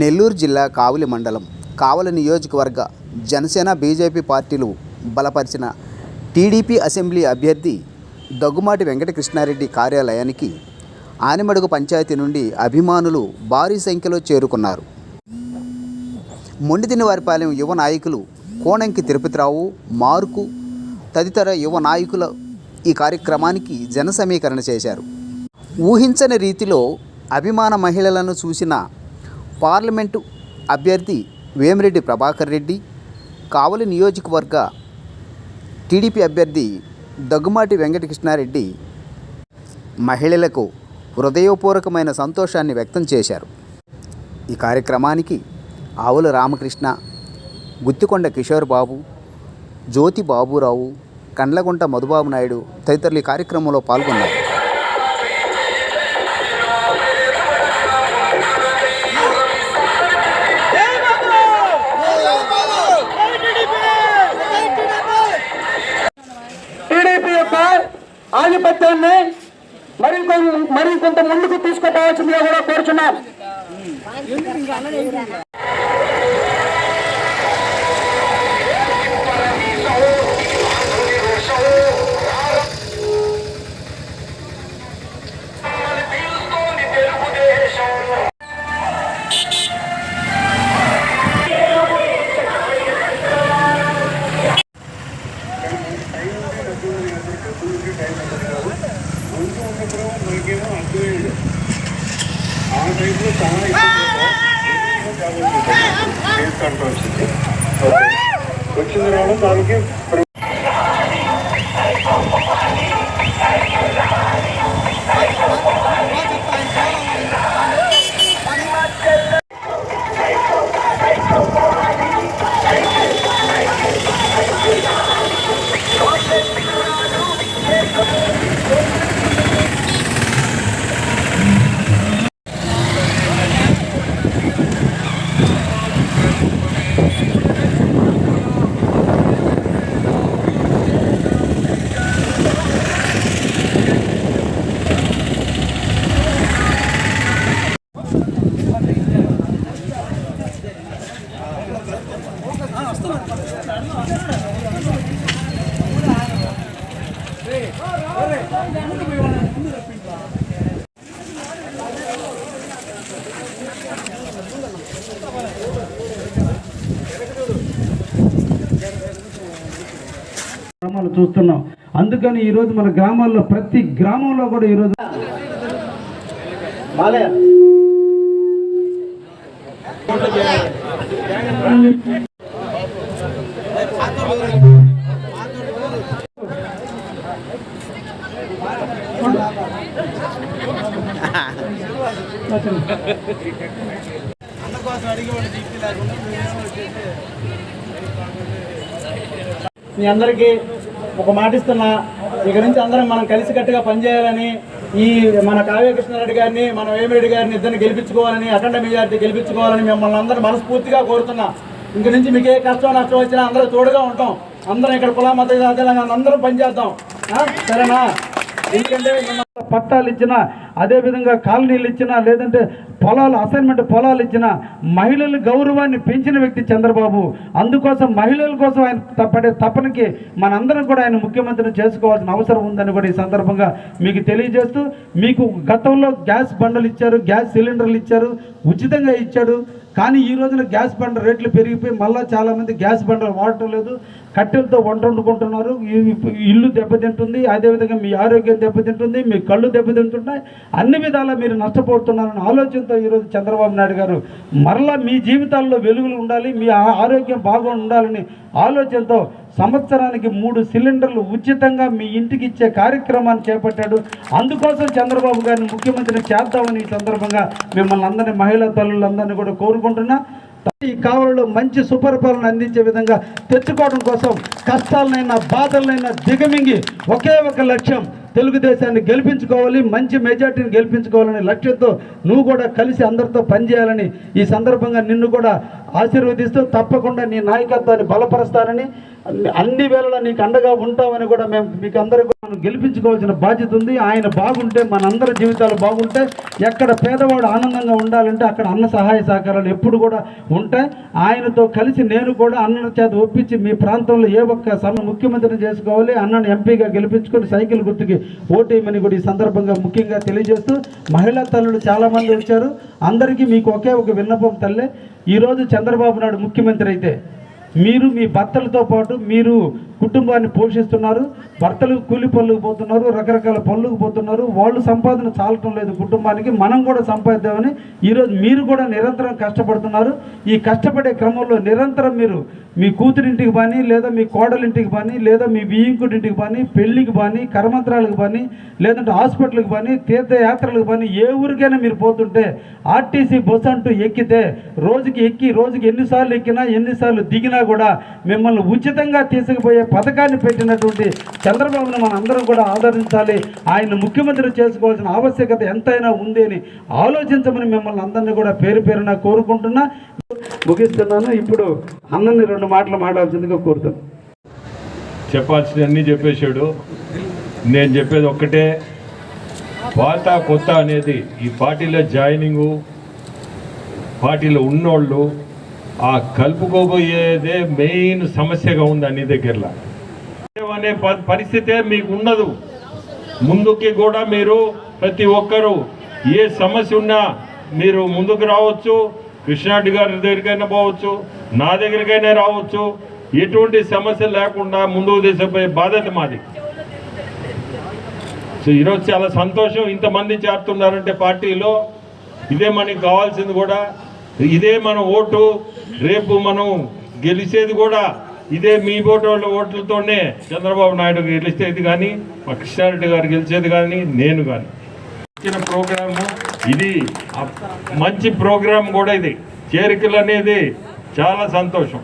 నెల్లూరు జిల్లా కావలి మండలం కావలి నియోజకవర్గ జనసేన బీజేపీ పార్టీలు బలపరిచిన టీడీపీ అసెంబ్లీ అభ్యర్థి దగ్గుమాటి వెంకటకృష్ణారెడ్డి కార్యాలయానికి ఆనిమడుగు పంచాయతీ నుండి అభిమానులు భారీ సంఖ్యలో చేరుకున్నారు. మొండిదినవారిపాలెం యువ నాయకులు కోణంకి తిరుపతిరావు మార్కు తదితర యువ నాయకుల ఈ కార్యక్రమానికి జన సమీకరణ చేశారు. ఊహించని రీతిలో అభిమాన మహిళలను చూసిన పార్లమెంటు అభ్యర్థి వేమిరెడ్డి ప్రభాకర్ రెడ్డి కావలి నియోజకవర్గ టీడీపీ అభ్యర్థి దగ్గుమాటి వెంకటకృష్ణారెడ్డి మహిళలకు హృదయపూర్వకమైన సంతోషాన్ని వ్యక్తం చేశారు. ఈ కార్యక్రమానికి ఆవుల రామకృష్ణ గుత్తికొండ కిషోర్ బాబు జ్యోతి బాబురావు కండ్లగుంట మధుబాబు నాయుడు తదితరులు ఈ కార్యక్రమంలో పాల్గొన్నారు. తీసుకుపోవాల్సిందిగా కూడా కోరుచున్నాం. అర్థమైంది. చాలా వచ్చింది. వచ్చిన తర్వాత దానికి గ్రామాలు చూస్తున్నాం. అందుకని ఈరోజు మన గ్రామాల్లో ప్రతి గ్రామంలో కూడా ఈరోజు మీ అందరికీ ఒక మాట ఇస్తున్నా. ఇక నుంచి అందరం మనం కలిసికట్టుగా పనిచేయాలని ఈ మన కావ్య కృష్ణారెడ్డి గారిని మన వేమిరెడ్డి గారిని ఇద్దరిని గెలిపించుకోవాలని అఖండ మెజార్టీ గెలిపించుకోవాలని మిమ్మల్ని అందరూ మనస్ఫూర్తిగా కోరుతున్నా. ఇంక నుంచి మీకు ఏ కష్టం నష్టం వచ్చినా అందరూ తోడుగా ఉంటాం. అందరం ఇక్కడ కుల మత అందరం పనిచేద్దాం. సరేనా? ఎందుకంటే పట్టాలు ఇచ్చినా అదేవిధంగా కాలనీలు ఇచ్చినా లేదంటే పొలాలు అసైన్మెంట్ పొలాలు ఇచ్చినా మహిళల గౌరవాన్ని పెంచిన వ్యక్తి చంద్రబాబు. అందుకోసం మహిళల కోసం ఆయన త- పడే తపనకి మనందరం కూడా ఆయన ముఖ్యమంత్రిని చేసుకోవాల్సిన అవసరం ఉందని కూడా ఈ సందర్భంగా మీకు తెలియజేస్తూ మీకు గతంలో గ్యాస్ బండలు ఇచ్చారు గ్యాస్ సిలిండర్లు ఇచ్చారు ఉచితంగా ఇచ్చాడు. కానీ ఈ రోజున గ్యాస్ బండ రేట్లు పెరిగిపోయి మళ్ళీ చాలామంది గ్యాస్ బండలు వాడటం లేదు. కట్టెలతో వంట వండుకుంటున్నారు. ఇల్లు దెబ్బతింటుంది. అదేవిధంగా మీ ఆరోగ్యం దెబ్బతింటుంది. మీ కళ్ళు దెబ్బతింటున్నాయి అన్ని విధాలా మీరు నష్టపోతున్నారని ఆలోచనతో ఈరోజు చంద్రబాబు నాయుడు గారు మరలా మీ జీవితాల్లో వెలుగులు ఉండాలి మీ ఆ- ఆరోగ్యం బాగా ఉండాలని ఆలోచనతో సంవత్సరానికి మూడు సిలిండర్లు ఉచితంగా మీ ఇంటికి ఇచ్చే కార్యక్రమాన్ని చేపట్టాడు. అందుకోసం చంద్రబాబు గారిని ముఖ్యమంత్రిని చేద్దామని ఈ సందర్భంగా మిమ్మల్ని అందరినీ మహిళా తల్లులందరినీ కూడా కోరుకుంటున్నా. ఈ కావలలో మంచి సుపరిపాలన అందించే విధంగా తెచ్చుకోవడం కోసం కష్టాలనైనా బాధలనైనా దిగమింగి ఒకే ఒక లక్ష్యం తెలుగుదేశాన్ని గెలిపించుకోవాలి మంచి మెజార్టీని గెలిపించుకోవాలనే లక్ష్యంతో నువ్వు కూడా కలిసి అందరితో పనిచేయాలని ఈ సందర్భంగా నిన్ను కూడా ఆశీర్వదిస్తూ తప్పకుండా నీ నాయకత్వాన్ని బలపరుస్తానని అన్ని- వేళలా నీకు అండగా ఉంటామని కూడా మేము మీకు అందరికీ మనం గెలిపించుకోవాల్సిన బాధ్యత ఉంది. ఆయన బాగుంటే మనందరి జీవితాలు బాగుంటే ఎక్కడ పేదవాడు ఆనందంగా ఉండాలంటే అక్కడ అన్న సహాయ సహకారాలు ఎప్పుడు కూడా ఉంటాయి. ఆయనతో కలిసి నేను కూడా అన్న చేత ఒప్పించి మీ ప్రాంతంలో ఏ ఒక్క సమ ముఖ్యమంత్రిని చేసుకోవాలి అన్నను ఎంపీగా గెలిపించుకొని సైకిల్ గుర్తుకి ఓటేయమని కూడా ఈ సందర్భంగా ముఖ్యంగా తెలియజేస్తూ మహిళా తల్లులు చాలామంది వచ్చారు. అందరికీ మీకు ఒకే ఒక విన్నపం తల్లే. ఈరోజు చంద్రబాబు నాయుడు ముఖ్యమంత్రి అయితే మీరు మీ భర్తలతో పాటు మీరు కుటుంబాన్ని పోషిస్తున్నారు భర్తలు కూలి పనులకు పోతున్నారు రకరకాల పనులకు పోతున్నారు వాళ్ళు సంపాదన చాలటం లేదు కుటుంబానికి మనం కూడా సంపాదిద్దామని ఈరోజు మీరు కూడా నిరంతరం కష్టపడుతున్నారు. ఈ కష్టపడే క్రమంలో నిరంతరం మీరు మీ కూతురింటికి కానీ లేదా మీ కోడలింటికి కానీ లేదా మీ బియ్యంకుడింటికి కానీ పెళ్ళికి కానీ కర్మంత్రాలకు కానీ లేదంటే హాస్పిటల్కి కానీ తీర్థయాత్రలకు కానీ ఏ ఊరికైనా మీరు పోతుంటే ఆర్టీసీ బస్సు అంటూ ఎక్కితే రోజుకి ఎక్కి రోజుకి ఎన్నిసార్లు ఎక్కినా ఎన్నిసార్లు దిగినా కూడా మిమ్మల్ని ఉచితంగా తీసుకుపోయే పథకాన్ని పెట్టినటువంటి చంద్రబాబును మనం అందరం కూడా ఆదరించాలి. ఆయన ముఖ్యమంత్రి చేసుకోవాల్సిన ఆవశ్యకత ఎంతైనా ఉంది అని ఆలోచించమని మిమ్మల్ని అందరినీ కూడా పేరు పేరున కోరుకుంటున్నా. ముగిస్తున్నాను. ఇప్పుడు అన్నని రెండు మాటలు మాట్లాడాల్సిందిగా కోరుతాను. చెప్పాల్సినవన్నీ చెప్పేశాడు. నేను చెప్పేది ఒక్కటే. పాత కొత్త అనేది ఈ పార్టీలో జాయినింగు పార్టీలో ఉన్నోళ్ళు ఆ కలుపుకోబోయేదే మెయిన్ సమస్యగా ఉంది అన్ని దగ్గరలో. అనే ప- పరిస్థితే మీకు ఉండదు ముందుకి కూడా మీరు ప్రతి ఒక్కరూ ఏ సమస్య ఉన్నా మీరు ముందుకు రావచ్చు. కృష్ణారెడ్డి గారి దగ్గరికైనా పోవచ్చు. నా దగ్గరికైనా రావచ్చు. ఎటువంటి సమస్య లేకుండా ముందుకు తీసుకుపోయే బాధ్యత మాది. సో ఈరోజు చాలా సంతోషం. ఇంతమంది చేరుతున్నారంటే పార్టీలో. ఇదే మనకి కావాల్సింది కూడా. ఇదే మన ఓటు. రేపు మనం గెలిచేది కూడా ఇదే మీ ఓటు వాళ్ళ ఓట్లతోనే చంద్రబాబు నాయుడు గెలిచేది కానీ మా కృష్ణారెడ్డి గారు గెలిచేది కానీ నేను కానీ. ఇచ్చిన ప్రోగ్రాము ఇది. మంచి ప్రోగ్రాం కూడా ఇది. చేరికలు అనేది చాలా సంతోషం.